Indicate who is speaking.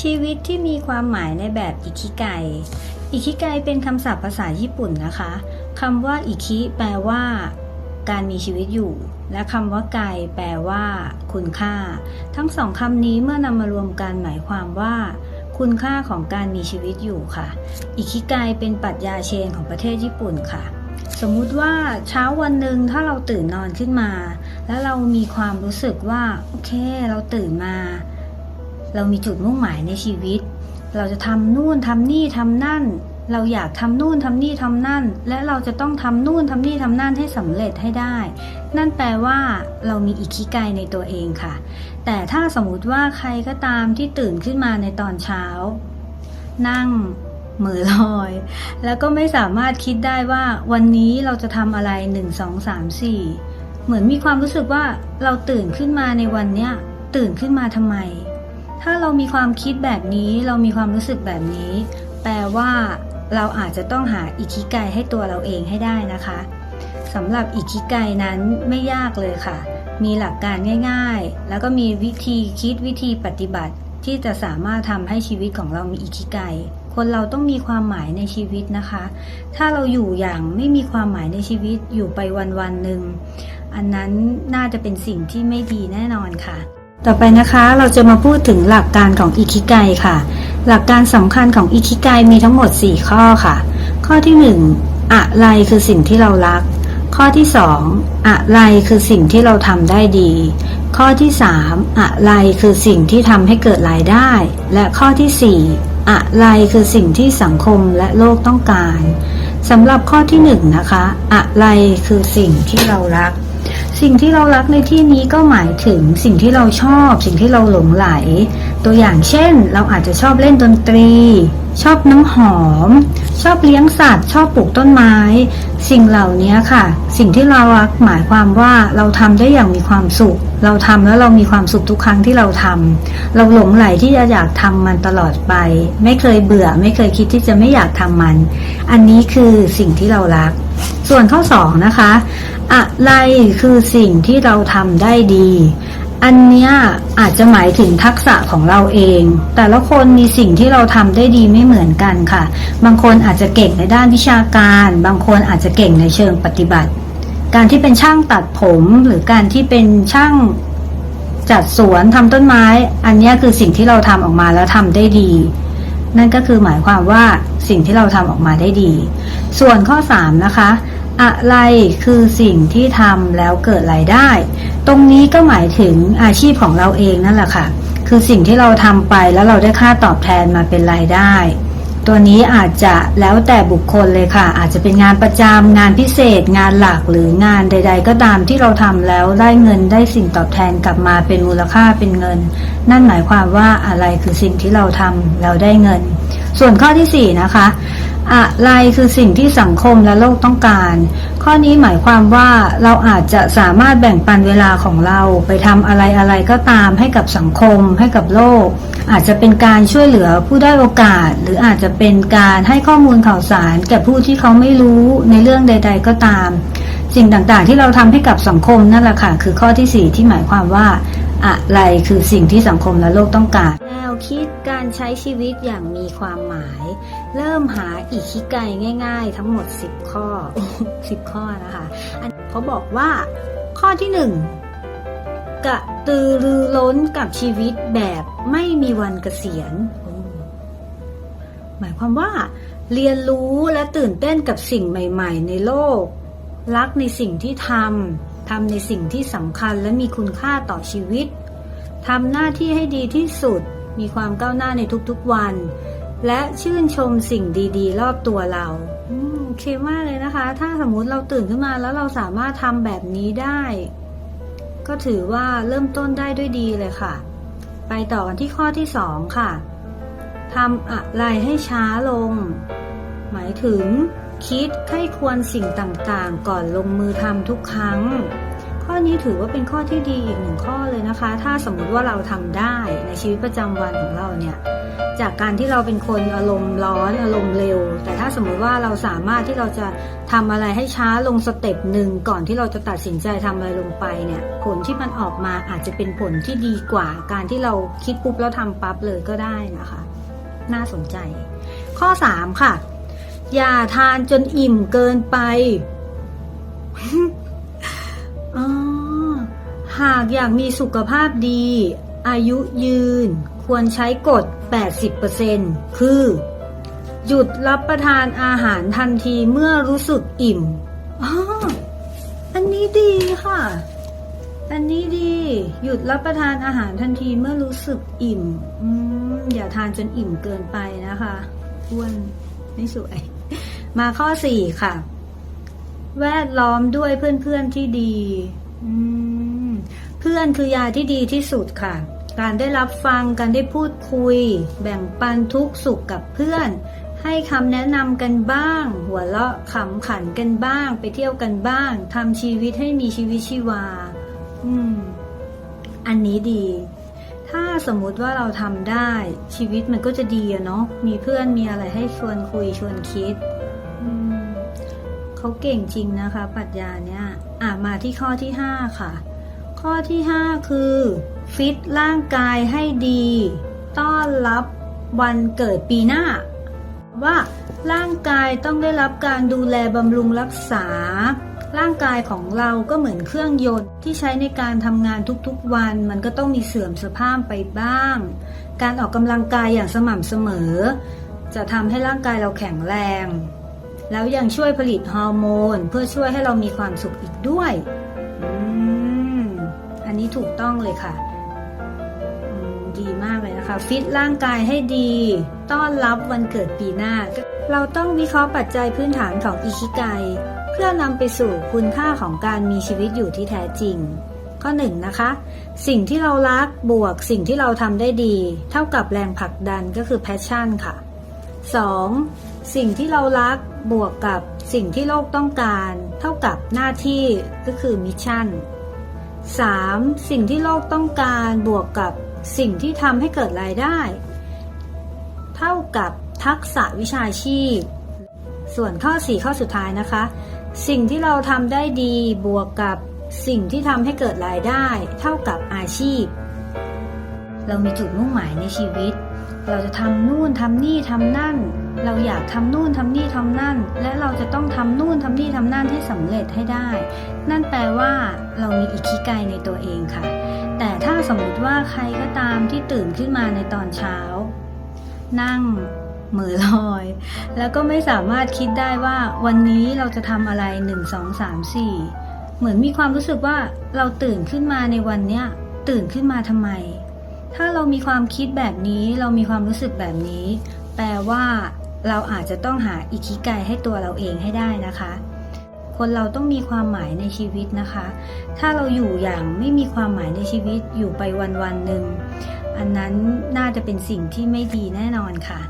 Speaker 1: ชีวิตที่มีความหมายในแบบอิคิไก อิคิไกเป็นคำศัพท์ภาษาญี่ปุ่นนะคะ คำว่าอิคิแปลว่า การมีชีวิตอยู่ และคำว่าไกแปลว่า คุณค่า ทั้งสองคำนี้เมื่อนำมารวมกันหมายความว่า คุณค่าของการมีชีวิตอยู่ค่ะ อิคิไกเป็นปรัชญาเชนของประเทศญี่ปุ่นค่ะ สมมุติว่าเช้าวันหนึ่งถ้าเราตื่นนอนขึ้นมา แล้วเรามีความรู้สึกว่า โอเค เราตื่นมา เรามีจุดมุ่งหมายในชีวิต เราจะทำนู่นทำนี่ทำนั่น เราอยากทำนู่นทำนี่ทำนั่น และเราจะต้องทำนู่นทำนี่ทำนั่นให้สำเร็จให้ได้ นั่นแปลว่าเรามีอิคิไกในตัวเองค่ะ แต่ถ้าสมมติว่าใครก็ตามที่ตื่นขึ้นมาในตอนเช้า นั่งเหมือลอย แล้วก็ไม่สามารถคิดได้ว่าวันนี้เราจะทำอะไร1 2 3 4เหมือนมีความรู้สึกว่าเราตื่นขึ้นมาในวันเนี้ยตื่นขึ้นมาทำไม ถ้าเรามีความคิดแบบนี้เรามีความรู้สึกแบบนี้ แปลว่าเราอาจจะต้องหาอิคิไกให้ตัวเราเองให้ได้นะคะสำหรับอิคิไกนั้นไม่ยากเลยค่ะ มีหลักการง่าย ๆ แล้วก็มีวิธีคิดวิธีปฏิบัติ ที่จะสามารถทำให้ชีวิตของเรามีอิคิไกคนเราต้องมีความหมายในชีวิตนะคะ ถ้าเราอยู่อย่างไม่มีความหมายในชีวิตอยู่ไปวันวันๆหนึ่งอันนั้นน่าจะเป็นสิ่งที่ไม่ดีแน่นอนค่ะ ต่อไปนะคะเราจะมาพูดถึงหลักการของอิคิไกค่ะ หลักการสำคัญของอิคิไกมีทั้งหมด 4 ข้อค่ะ ข้อที่ 1 อะไรคือสิ่งที่เรารัก ข้อที่ 2 อะไรคือสิ่งที่เราทำได้ดี ข้อที่ 3 อะไรคือสิ่งที่ทำให้เกิดรายได้ และข้อทีสี่4 อะไรคือสิ่งที่สังคมและโลกต้องการสำหรับข้อที่ 1 นะคะ อะไรคือสิ่งที่เรารัก สิ่งที่เรารักในที่นี้ก็หมายถึงสิ่งที่เราชอบ สิ่งที่เราหลงไหล ตัวอย่างเช่น เราอาจจะชอบเล่นดนตรี ชอบน้ำหอม ชอบเลี้ยงสัตว์ ชอบปลูกต้นไม้ สิ่งเหล่านี้ค่ะ สิ่งที่เรารักหมายความว่าเราทำได้อย่างมีความสุข เราทำแล้วเรามีความสุขทุกครั้งที่เราทำเราหลงไหลที่จะอยากทำมันตลอดไป ไม่เคยเบื่อ ไม่เคยคิดที่จะไม่อยากทำมัน อันนี้คือสิ่งที่เรารัก ส่วนข้อสองนะคะ อะไรคือสิ่งที่เราทำได้ดี อันเนี้ยอาจจะหมายถึงทักษะของเราเอง แต่ละคนมีสิ่งที่เราทำได้ดีไม่เหมือนกันค่ะ บางคนอาจจะเก่งในด้านวิชาการ บางคนอาจจะเก่งในเชิงปฏิบัติ การที่เป็นช่างตัดผมหรือการที่เป็นช่างจัดสวนทำต้นไม้ อันนี้คือสิ่งที่เราทำออกมาแล้วทำได้ดี นั่นก็คือหมายความว่าสิ่งที่เราทำออกมาได้ดี ส่วนข้อ 3 นะคะ อะไรคือสิ่งที่ทำแล้วเกิดรายได้ ตรงนี้ก็หมายถึงอาชีพของเราเองนั่นแหละค่ะ คือสิ่งที่เราทำไปแล้วเราได้ค่าตอบแทนมาเป็นรายได้ ตัวนี้อาจจะแล้วแต่บุคคลเลยค่ะ อาจจะเป็นงานประจำงานพิเศษ งานหลักหรืองานใด ๆ ก็ตามที่เราทำแล้วได้เงินได้สิ่งตอบแทนกลับมาเป็นมูลค่าเป็นเงิน นั่นหมายความว่าอะไรคือสิ่งที่เราทำแล้วได้เงิน ส่วนข้อที่สี่นะคะ อะไรคือสิ่งที่สังคมและโลกต้องการ ข้อนี้หมายความว่าเราอาจจะสามารถแบ่งปันเวลาของเราไปทำอะไรอะไรก็ตามให้กับสังคม ให้กับโลก อาจจะเป็นการช่วยเหลือผู้ได้โอกาส หรืออาจจะเป็นการให้ข้อมูลข่าวสารแก่ผู้ที่เขาไม่รู้ในเรื่องใด ๆ ก็ตาม สิ่งต่างๆ ที่เราทำให้กับสังคมนั่นแหละค่ะคือข้อที่สี่ที่หมายความว่า อะไรคือสิ่งที่สังคมและโลกต้องการ คิดการใช้ชีวิตอย่างมีความหมาย เริ่มหาอิคิไกง่าย ๆ ทั้งหมด 10 ข้อ 10 ข้อนะคะอันเขาบอกว่าข้อที่ 1 กระตือรือร้นกับชีวิตแบบไม่มีวันเกษียณ หมายความว่า เรียนรู้และตื่นเต้นกับสิ่งใหม่ ๆ ในโลก รักในสิ่งที่ทำทำในสิ่งที่สำคัญและมีคุณค่าต่อชีวิตทำหน้าที่ให้ดีที่สุด มีความก้าวหน้าในทุกๆวัน และชื่นชมสิ่งดีๆ รอบตัวเราอืมโอเคมากเลยนะคะ ถ้าสมมุติเราตื่นขึ้นมาแล้วเราสามารถทำแบบนี้ได้ ก็ถือว่าเริ่มต้นได้ด้วยดีเลยค่ะ ไปต่อกันที่ข้อที่สองค่ะทำอะไรให้ช้าลง หมายถึงคิดใคร่ควรสิ่งต่างๆ ก่อนลงมือทำทุกครั้ง ข้อนี้ถือว่าเป็นข้อที่ดีอีกหนึ่งข้อเลยนะคะ ถ้าสมมุติว่าเราทำได้ในชีวิตประจำวันของเราเนี่ยจากการที่เราเป็นคนอารมณ์ร้อนอารมณ์เร็ว แต่ถ้าสมมุติว่าเราสามารถที่เราจะทำอะไรให้ช้าลงสเต็ปหนึ่งก่อนที่เราจะตัดสินใจทำอะไรลงไปเนี่ยผลที่มันออกมาอาจจะเป็นผลที่ดีกว่า การที่เราคิดปุ๊บแล้วทำปั๊บเลยก็ได้นะคะ น่าสนใจ ข้อ 3 ค่ะ อย่าทานจนอิ่มเกินไป หากอยากมีสุขภาพดี อายุยืน ควรใช้กฎ 80%คือ หยุดรับประทานอาหารทันทีเมื่อรู้สึกอิ่มอ๋ออันนี้ดีค่ะ อันนี้ดี หยุดรับประทานอาหารทันทีเมื่อรู้สึกอิ่มอืมอย่าทานจนอิ่มเกินไปนะคะอ้วนไม่สวย มาข้อสี่ค่ะ แวดล้อมด้วยเพื่อนๆที่ดี อืม เพื่อนคือยาที่ดีที่สุดค่ะ การได้รับฟังการได้พูดคุย แบ่งปันทุกสุขกับเพื่อน ให้คำแนะนำกันบ้าง หัวเราะขำขันกันบ้าง ไปเที่ยวกันบ้างทำชีวิตให้มีชีวิตชีวา อืม อันนี้ดี ถ้าสมมุติว่าเราทำได้ ชีวิตมันก็จะดีอะเนาะมีเพื่อนมีอะไรให้ชวนคุยชวนคิดเขาเก่งจริงนะคะปรัชญาเนี่ยอะมาที่ข้อที่5ค่ะ ข้อที่ 5 คือ ฟิตร่างกายให้ดี ต้อนรับวันเกิดปีหน้า ว่าร่างกายต้องได้รับการดูแลบำรุงรักษา ร่างกายของเราก็เหมือนเครื่องยนต์ที่ใช้ในการทำงานทุกๆวัน มันก็ต้องมีเสื่อมสภาพไปบ้าง การออกกำลังกายอย่างสม่ำเสมอ จะทำให้ร่างกายเราแข็งแรง แล้วยังช่วยผลิตฮอร์โมน เพื่อช่วยให้เรามีความสุขอีกด้วย นี้ถูกต้องเลยค่ะ ดีมากเลยนะคะ ฟิตร่างกายให้ดี ต้อนรับวันเกิดปีหน้า เราต้องวิเคราะห์ปัจจัยพื้นฐานของอิคิไกเพื่อนำไปสู่คุณค่าของการมีชีวิตอยู่ที่แท้จริง ข้อหนึ่งนะคะ สิ่งที่เรารักบวกสิ่งที่เราทำได้ดี เท่ากับแรงผลักดันก็คือ passion ค่ะ 2. สิ่งที่เรารักบวกกับสิ่งที่โลกต้องการ เท่ากับหน้าที่ก็คือมิชชั่น 3. สิ่งที่โลกต้องการบวกกับสิ่งที่ทำให้เกิดรายได้ เท่ากับทักษะวิชาชีพ ส่วนข้อ 4 ข้อสุดท้ายนะคะ สิ่งที่เราทำได้ดีบวกกับสิ่งที่ทำให้เกิดรายได้ เท่ากับอาชีพ เรามีจุดมุ่งหมายในชีวิต เราจะทำนู่นทำนี่ทำนั่น เราอยากทำนู่นทำนี่ทำนั่น และเราจะต้องทำนู่นทำนี่ทำนั่นให้สำเร็จให้ได้ นั่นแปลว่า เรามีอิคิไกในตัวเองค่ะ แต่ถ้าสมมติว่าใครก็ตามที่ตื่นขึ้นมาในตอนเช้า นั่งเหมือลอย แล้วก็ไม่สามารถคิดได้ว่าวันนี้เราจะทำอะไร 1 2 3 4 เหมือนมีความรู้สึกว่าเราตื่นขึ้นมาในวันเนี้ยตื่นขึ้นมาทำไม ถ้าเรามีความคิดแบบนี้เรามีความรู้สึกแบบนี้ แปลว่าเราอาจจะต้องหาอิคิไกให้ตัวเราเองให้ได้นะคะ คนเราต้องมีความหมายในชีวิตนะคะ ถ้าเราอยู่อย่างไม่มีความหมายในชีวิตอยู่ไปวันวันๆหนึ่งอันนั้นน่าจะเป็นสิ่งที่ไม่ดีแน่นอนค่ะ